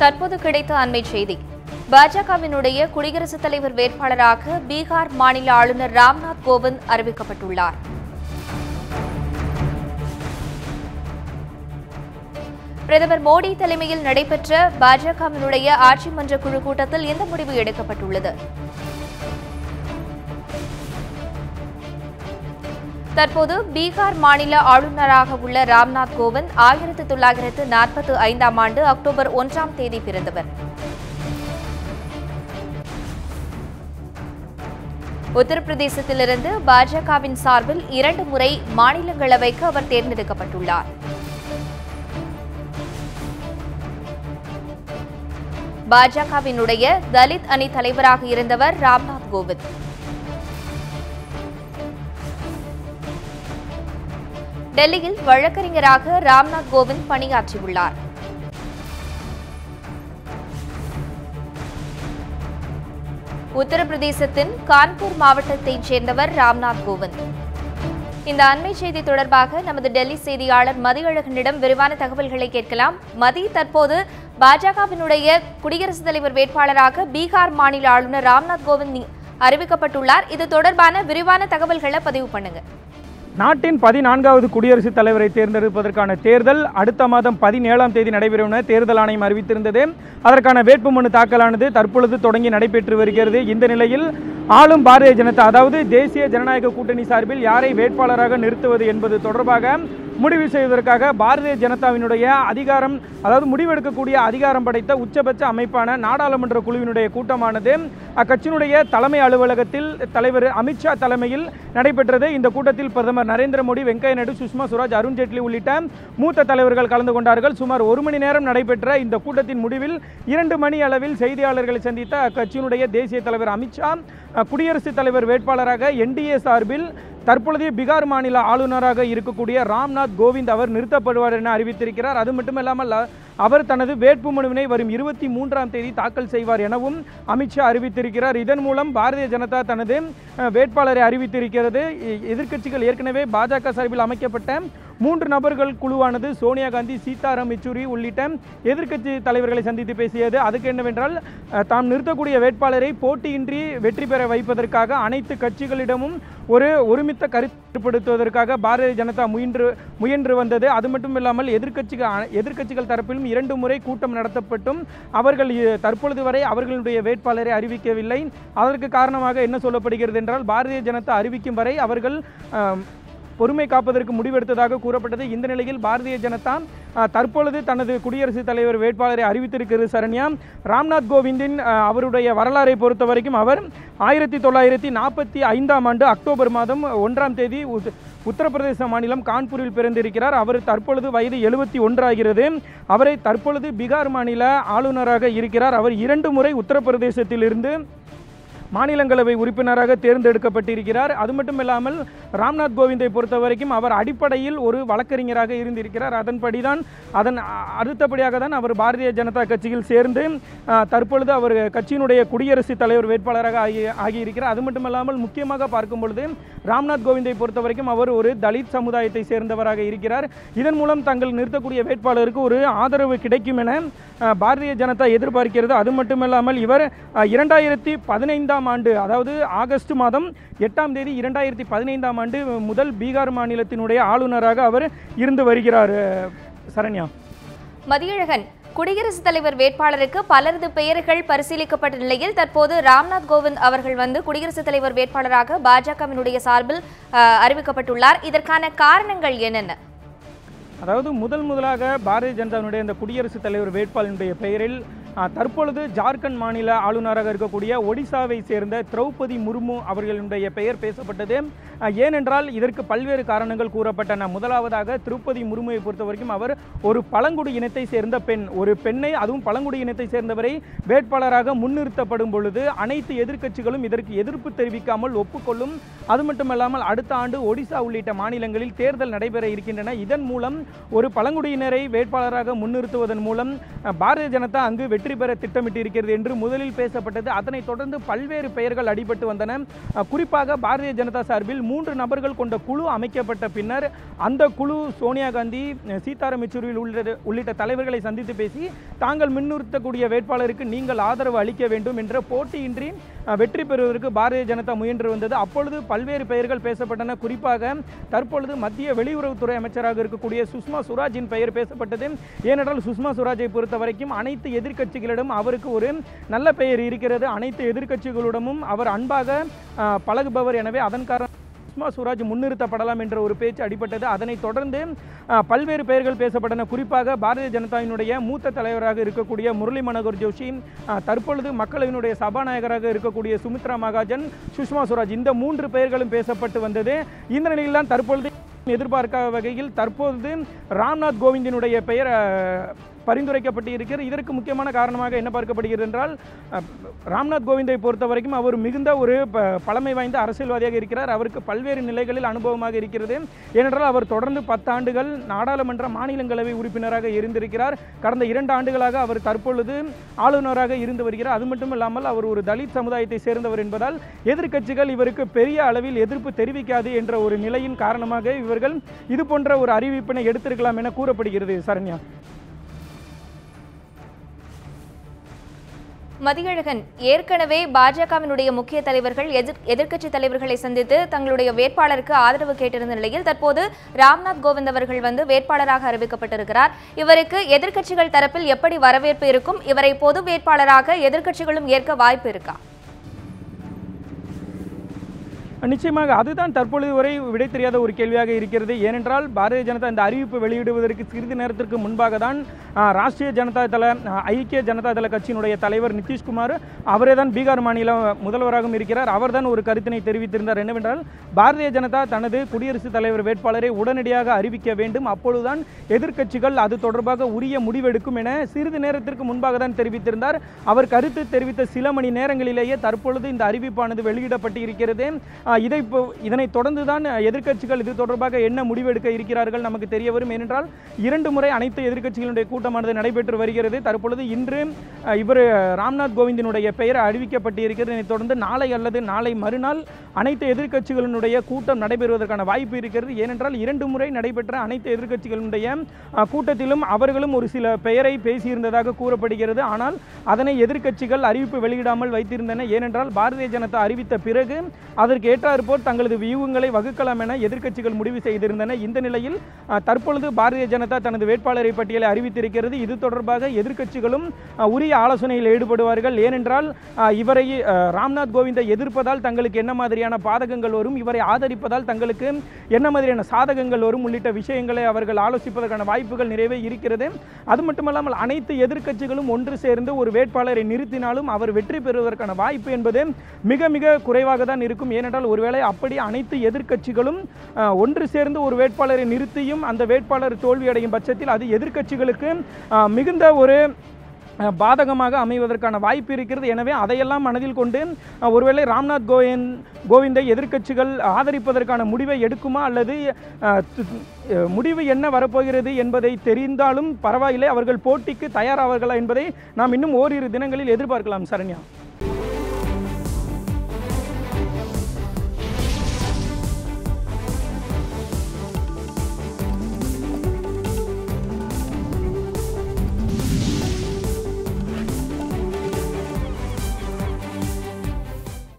தற்போது கிடைத்த அண்மை செய்தி. பாஜகவினுடைய குடியரசுத் தலைவர் வேட்பாளராக பீகார் மாநில ஆளுநர் ராம்நாத் கோவிந்த் அறிவிக்கப்பட்டுள்ளார். பிரதமர் மோடி தலைமையில் நடைபெற்ற பாஜகவினுடைய ஆட்சி மன்ற குழு கூட்டத்தில் இந்த முடிவு எடுக்கப்பட்டுள்ளது. தற்போது பீகார் மாநில ஆளுநராக உள்ள ராம்நாத் கோவிந்த் ஆயிரத்து தொள்ளாயிரத்து நாற்பத்தி ஐந்தாம் ஆண்டு அக்டோபர் ஒன்றாம் தேதி பிறந்தவர். உத்தரப்பிரதேசத்திலிருந்து பாஜகவின் சார்பில் இரண்டு முறை மாநிலங்களவைக்கு அவர் தேர்ந்தெடுக்கப்பட்டுள்ளார். பாஜகவினுடைய தலித் அணி தலைவராக இருந்தவர் ராம்நாத் கோவிந்த். டெல்லியில் வழக்கறிஞராக ராம்நாத் கோவிந்த் பணியாற்றியுள்ளார். உத்தரப்பிரதேசத்தின் கான்பூர் மாவட்டத்தைச் சேர்ந்தவர் ராம்நாத் கோவிந்த். இந்த அண்மை செய்தி தொடர்பாக நமது டெல்லி செய்தியாளர் மதியழகனிடம் விரிவான தகவல்களை கேட்கலாம். மதி தற்போது பாஜகவினுடைய குடியரசுத் தலைவர் வேட்பாளராக பீகார் மாநில ஆளுநர் ராம்நாத் கோவிந்த் அறிவிக்கப்பட்டுள்ளார். இது தொடர்பான விரிவான தகவல்களை பதிவு பண்ணுங்க. நாட்டின் பதினான்காவது குடியரசுத் தலைவரை தேர்ந்தெடுப்பதற்கான தேர்தல் அடுத்த மாதம் பதினேழாம் தேதி நடைபெறும் என தேர்தல் ஆணையம் அறிவித்திருந்தது. அதற்கான வேட்புமனு தாக்கலானது தற்பொழுது தொடங்கி நடைபெற்று வருகிறது. இந்த நிலையில் ஆளும் பாரதிய ஜனதா அதாவது தேசிய ஜனநாயக கூட்டணி சார்பில் யாரை வேட்பாளராக நிறுத்துவது என்பது தொடர்பாக முடிவு செய்வதற்காக பாரதிய ஜனதாவினுடைய அதிகாரம் அதாவது முடிவெடுக்கக்கூடிய அதிகாரம் படைத்த உச்சபட்ச அமைப்பான நாடாளுமன்ற குழுவினுடைய கூட்டமானது அக்கட்சியினுடைய தலைமை அலுவலகத்தில் தலைவர் அமித்ஷா தலைமையில் நடைபெற்றது. இந்த கூட்டத்தில் பிரதமர் நரேந்திர மோடி வெங்கையா நாயுடு சுஷ்மா சுவராஜ் அருண்ஜேட்லி உள்ளிட்ட மூத்த தலைவர்கள் கலந்து கொண்டார்கள். சுமார் ஒரு மணி நேரம் நடைபெற்ற இந்த கூட்டத்தின் முடிவில் இரண்டு மணி அளவில் செய்தியாளர்களை சந்தித்த அக்கட்சியினுடைய தேசிய தலைவர் அமித்ஷா குடியரசுத் தலைவர் வேட்பாளராக என்டிஏ சார்பில் தற்பொழுதைய பீகார் மாநில ஆளுநராக இருக்கக்கூடிய ராம்நாத் கோவிந்த் அவர் நிறுத்தப்படுவார் என அறிவித்திருக்கிறார். அது மட்டும் இல்லாமல் அவர் தனது வேட்புமனுவினை வரும் இருபத்தி மூன்றாம் தேதி தாக்கல் செய்வார் எனவும் அமித்ஷா அறிவித்திருக்கிறார். இதன் மூலம் பாரதிய ஜனதா தனது வேட்பாளரை அறிவித்திருக்கிறது. எ- எதிர்க்கட்சிகள் ஏற்கனவே பாஜக சார்பில் அமைக்கப்பட்ட மூன்று நபர்கள் குழுவானது சோனியா காந்தி சீதாராம் யெச்சூரி உள்ளிட்ட எதிர்க்கட்சி தலைவர்களை சந்தித்து பேசியது. அதுக்கு என்னவென்றால் தாம் நிறுத்தக்கூடிய வேட்பாளரை போட்டியின்றி வெற்றி பெற வைப்பதற்காக அனைத்து கட்சிகளிடமும் ஒரு ஒருமித்த கருத்துப்படுத்துவதற்காக பாரதிய ஜனதா முயன்று முயன்று வந்தது. அது மட்டும் இல்லாமல் எதிர்க்கட்சிகள் எதிர்க்கட்சிகள் தரப்பிலும் இரண்டு முறை கூட்டம் நடத்தப்பட்டும். அவர்கள் தற்பொழுது வரை அவர்களுடைய வேட்பாளரை அறிவிக்கவில்லை. அதற்கு காரணமாக என்ன சொல்லப்படுகிறது என்றால் பாரதிய ஜனதா அறிவிக்கும் வரை அவர்கள் பொறுமை காப்பதற்கு முடிவெடுத்ததாக கூறப்பட்டது. இந்த நிலையில் பாரதிய ஜனதா தற்பொழுது தனது குடியரசுத் தலைவர் வேட்பாளரை அறிவித்திருக்கிறது சரண்யா. ராம்நாத் கோவிந்தின் அவருடைய வரலாறை பொறுத்த வரைக்கும் அவர் ஆயிரத்தி தொள்ளாயிரத்தி நாற்பத்தி ஐந்தாம் ஆண்டு அக்டோபர் மாதம் ஒன்றாம் தேதி உத்- உத்தரப்பிரதேச மாநிலம் கான்பூரில் பிறந்திருக்கிறார். அவர் தற்பொழுது வயது எழுபத்தி ஒன்றாகிறது. அவரை தற்பொழுது பீகார் மாநில ஆளுநராக இருக்கிறார். அவர் இரண்டு முறை உத்தரப்பிரதேசத்திலிருந்து மாநிலங்களவை உறுப்பினராக தேர்ந்தெடுக்கப்பட்டிருக்கிறார். அது மட்டும் இல்லாமல் ராம்நாத் கோவிந்தை பொறுத்த வரைக்கும் அவர் அடிப்படையில் ஒரு வழக்கறிஞராக இருந்திருக்கிறார். அதன்படி தான் அதன் அடுத்தபடியாக தான் அவர் பாரதிய ஜனதா கட்சியில் சேர்ந்து தற்பொழுது அவர் கட்சியினுடைய குடியரசுத் தலைவர் வேட்பாளராக ஆகி ஆகியிருக்கிறார். அது மட்டும் இல்லாமல் முக்கியமாக பார்க்கும் பொழுது ராம்நாத் கோவிந்தை பொறுத்த வரைக்கும் அவர் ஒரு தலித் சமுதாயத்தை சேர்ந்தவராக இருக்கிறார். இதன் மூலம் தங்கள் நிறுத்தக்கூடிய வேட்பாளருக்கு ஒரு ஆதரவு கிடைக்கும் என பாரதிய ஜனதா எதிர்பார்க்கிறது. அது மட்டுமல்லாமல் இவர் இரண்டாயிரத்தி பதினைந்தாம் ஆண்டு அதாவது ஆகஸ்ட் மாதம் எட்டாம் தேதி இரண்டாயிரத்தி பதினைந்தாம் ஆண்டு முதல் பீகார் மாநிலத்தினுடைய ஆளுநராக அவர் இருந்து வருகிறார். சரண்யா. மதியழகன் குடியரசுத் தலைவர் வேட்பாளருக்கு பலரது பெயர்கள் பரிசீலிக்கப்பட்ட நிலையில் தற்போது ராம்நாத் கோவிந்த் அவர்கள் வந்து குடியரசுத் தலைவர் வேட்பாளராக பாஜகவினுடைய சார்பில் அறிவிக்கப்பட்டுள்ளார். இதற்கான காரணங்கள் என்னென்ன? அதாவது முதல் முதலாக பாரதிய ஜனதாவினுடைய இந்த குடியரசுத் தலைவர் வேட்பாளருடைய பெயரில் தற்பொழுது ஜார்க்கண்ட் மாநில ஆளுநராக இருக்கக்கூடிய ஒடிசாவை சேர்ந்த திரௌபதி முர்மு அவர்களுடைய பெயர் பேசப்பட்டது. ஏனென்றால் இதற்கு பல்வேறு காரணங்கள் கூறப்பட்டன. முதலாவதாக திருப்பதி முர்முவை பொறுத்த வரைக்கும் அவர் ஒரு பழங்குடி இனத்தை சேர்ந்த பெண். ஒரு பெண்ணை அதுவும் பழங்குடி இனத்தை சேர்ந்தவரை வேட்பாளராக முன்னிறுத்தப்படும் பொழுது அனைத்து எதிர்க்கட்சிகளும் இதற்கு எதிர்ப்பு தெரிவிக்காமல் ஒப்புக்கொள்ளும். அது மட்டுமல்லாமல் அடுத்த ஆண்டு ஒடிசா உள்ளிட்ட மாநிலங்களில் தேர்தல் நடைபெற இருக்கின்றன. இதன் மூலம் ஒரு பழங்குடியினரை வேட்பாளராக முன்னிறுத்துவதன் மூலம் பாரதிய ஜனதா அங்கு வெற்றி வெற்றி பெற திட்டமிட்டு இருக்கிறது என்று முதலில் பேசப்பட்டது. அதனைத் தொடர்ந்து பல்வேறு பெயர்கள் அடிபட்டு வந்தன. குறிப்பாக பாரதிய ஜனதா சார்பில் மூன்று நபர்கள் கொண்ட குழு அமைக்கப்பட்ட பின்னர் அந்த குழு சோனியா காந்தி சீதாராம் யெச்சூரியில் உள்ளிட்ட உள்ளிட்ட தலைவர்களை சந்தித்து பேசி தாங்கள் முன்னிறுத்தக்கூடிய வேட்பாளருக்கு நீங்கள் ஆதரவு அளிக்க வேண்டும் என்ற போட்டியின்றி வெற்றி பெறுவதற்கு பாரதிய ஜனதா முயன்று வந்தது. அப்பொழுது பல்வேறு பெயர்கள் பேசப்பட்டன. குறிப்பாக தற்பொழுது மத்திய வெளியுறவுத்துறை அமைச்சராக இருக்கக்கூடிய சுஷ்மா சுவராஜின் பெயர் பேசப்பட்டது. ஏனென்றால் சுஷ்மா சுராஜை பொறுத்த வரைக்கும் அனைத்து எதிர்க்கட்சிகளிடம் அவருக்கு ஒரு நல்ல பெயர் இருக்கிறது. அனைத்து எதிர்க்கட்சிகளிடமும் அவர் அன்பாக பழகுபவர். எனவே அதன் காரணம் சுஷ்மா சுவராஜ் முன்னிறுத்தப்படலாம் என்ற ஒரு பேச்சு அடிபட்டது. அதனைத் தொடர்ந்து பல்வேறு பெயர்கள் பேசப்பட்டன. குறிப்பாக பாரதிய ஜனதாவினுடைய மூத்த தலைவராக இருக்கக்கூடிய முரளி மனோகர் ஜோஷி தற்பொழுது மக்களவையினுடைய சபாநாயகராக இருக்கக்கூடிய சுமித்ரா மகாஜன் சுஷ்மா சுவராஜ் இந்த மூன்று பெயர்களும் பேசப்பட்டு வந்தது. இந்த நிலையில் தான் தற்பொழுது எதிர்பார்க்காத வகையில் தற்போது ராம்நாத் கோவிந்தினுடைய பெயர் பரிந்துரைக்கப்பட்டு இருக்கிறது இதற்கு முக்கியமான காரணமாக என்ன பார்க்கப்படுகிறது என்றால் ராம்நாத் கோவிந்தை பொறுத்த வரைக்கும் அவர் மிகுந்த ஒரு ப- பழமை வாய்ந்த அரசியல்வாதியாக இருக்கிறார். அவருக்கு பல்வேறு நிலைகளில் அனுபவமாக இருக்கிறது. ஏனென்றால் அவர் தொடர்ந்து பத்தாண்டுகள் நாடாளுமன்ற மாநிலங்களவை உறுப்பினராக இருந்திருக்கிறார். கடந்த இரண்டு ஆண்டுகளாக அவர் தற்பொழுது ஆளுநராக இருந்து வருகிறார். அது மட்டும் இல்லாமல் அவர் ஒரு தலித் சமுதாயத்தை சேர்ந்தவர் என்பதால் எதிர்க்கட்சிகள் இவருக்கு பெரிய அளவில் எதிர்ப்பு தெரிவிக்காது என்ற ஒரு நிலையின் காரணமாக இவர்கள் இது போன்ற ஒரு அறிவிப்பினை எடுத்திருக்கலாம் என கூறப்படுகிறது. சரண்யா. மதியழகன் ஏற்கனவே பாஜகவினுடைய முக்கிய தலைவர்கள் எதிர் எதிர்க்கட்சி தலைவர்களை சந்தித்து தங்களுடைய வேட்பாளருக்கு ஆதரவு கேட்டிருந்த நிலையில் தற்போது ராம்நாத் கோவிந்த் அவர்கள் வந்து வேட்பாளராக அறிவிக்கப்பட்டிருக்கிறார். இவருக்கு எதிர்க்கட்சிகள் தரப்பில் எப்படி வரவேற்பு இருக்கும்? இவரை பொது வேட்பாளராக எதிர்க்கட்சிகளும் ஏற்க வாய்ப்பு இருக்கா? நிச்சயமாக அதுதான் தற்பொழுது வரை விடை தெரியாத ஒரு கேள்வியாக இருக்கிறது. ஏனென்றால் பாரதிய ஜனதா இந்த அறிவிப்பு வெளியிடுவதற்கு சிறிது நேரத்திற்கு முன்பாக தான் ராஷ்டிரிய ஜனதா தள ஐக்கிய ஜனதா தள கட்சியினுடைய தலைவர் நிதிஷ்குமார் அவரே தான் பீகார் மாநில முதல்வராகவும் இருக்கிறார். அவர்தான் ஒரு கருத்தினை தெரிவித்திருந்தார். என்னவென்றால் பாரதிய ஜனதா தனது குடியரசுத் தலைவர் வேட்பாளரை உடனடியாக அறிவிக்க வேண்டும். அப்பொழுதுதான் எதிர்க்கட்சிகள் அது தொடர்பாக உரிய முடிவெடுக்கும் என சிறிது நேரத்திற்கு முன்பாக தான் தெரிவித்திருந்தார். அவர் கருத்து தெரிவித்த சில மணி நேரங்களிலேயே தற்பொழுது இந்த அறிவிப்பானது வெளியிடப்பட்டு இருக்கிறது இதை இப்போ இதனைத் தொடர்ந்து தான் எதிர்க்கட்சிகள் இது தொடர்பாக என்ன முடிவெடுக்க இருக்கிறார்கள் நமக்கு தெரிய வரும். ஏனென்றால் இரண்டு முறை அனைத்து எதிர்க்கட்சிகளுடைய கூட்டமானது நடைபெற்று வருகிறது. தற்பொழுது இன்று இவர் ராம்நாத் கோவிந்தினுடைய பெயர் அறிவிக்கப்பட்டு இருக்கிறது இதனைத் தொடர்ந்து நாளை அல்லது நாளை மறுநாள் அனைத்து எதிர்க்கட்சிகளினுடைய கூட்டம் நடைபெறுவதற்கான வாய்ப்பு இருக்கிறது. ஏனென்றால் இரண்டு முறை நடைபெற்ற அனைத்து எதிர்க்கட்சிகளுடைய கூட்டத்திலும் அவர்களும் ஒரு சில பெயரை பேசியிருந்ததாக கூறப்படுகிறது. ஆனால் அதனை எதிர்க்கட்சிகள் அறிவிப்பு வெளியிடாமல் வைத்திருந்தன. ஏனென்றால் பாரதிய ஜனதா அறிவித்த பிறகு அதற்கு ஏற்றாற்போல் தங்களது வியூகங்களை வகுக்கலாம் என எதிர்க்கட்சிகள் முடிவு செய்திருந்தன. இந்த நிலையில் தற்பொழுது பாரதிய ஜனதா தனது வேட்பாளரை பட்டியலை அறிவித்திருக்கிறது. இது தொடர்பாக எதிர்க்கட்சிகளும் உரிய ஆலோசனையில் ஈடுபடுவார்கள். ஏனென்றால் இவரை ராம்நாத் கோவிந்தை எதிர்ப்பதால் தங்களுக்கு என்ன மாதிரியான பாதகங்கள் வரும் இவரை ஆதரிப்பதால் தங்களுக்கு என்ன மாதிரியான சாதகங்கள் வரும் உள்ளிட்ட விஷயங்களை அவர்கள் ஆலோசிப்பதற்கான வாய்ப்புகள் நிறைவே இருக்கிறது. அது மட்டுமல்லாமல் அனைத்து எதிர்க்கட்சிகளும் ஒன்று சேர்ந்து ஒரு வேட்பாளரை நிறுத்தினாலும் அவர் வெற்றி பெறுவதற்கான வாய்ப்பு என்பது மிக மிக குறைவாக தான் இருக்கும். ஏனென்றால் ஒருவேளை அப்படி அனைத்து எதிர்க்கட்சிகளும் ஒன்று சேர்ந்து ஒரு வேட்பாளரை நிறுத்தியும் அந்த வேட்பாளர் தோல்வியடையும் பட்சத்தில் அது எதிர்க்கட்சிகளுக்கு மிகுந்த ஒரு பாதகமாக அமைவதற்கான வாய்ப்பு இருக்கிறது. எனவே அதையெல்லாம் மனதில் கொண்டு ஒருவேளை ராம்நாத் கோவிந்த் கோவிந்தை எதிர்க்கட்சிகள் ஆதரிப்பதற்கான முடிவை எடுக்குமா? அல்லது முடிவு என்ன வரப்போகிறது என்பதை தெரிந்தாலும் பரவாயில்லை. அவர்கள் போட்டிக்கு தயாராவார்களா என்பதை நாம் இன்னும் ஓரிரு தினங்களில் எதிர்பார்க்கலாம் சரண்யா.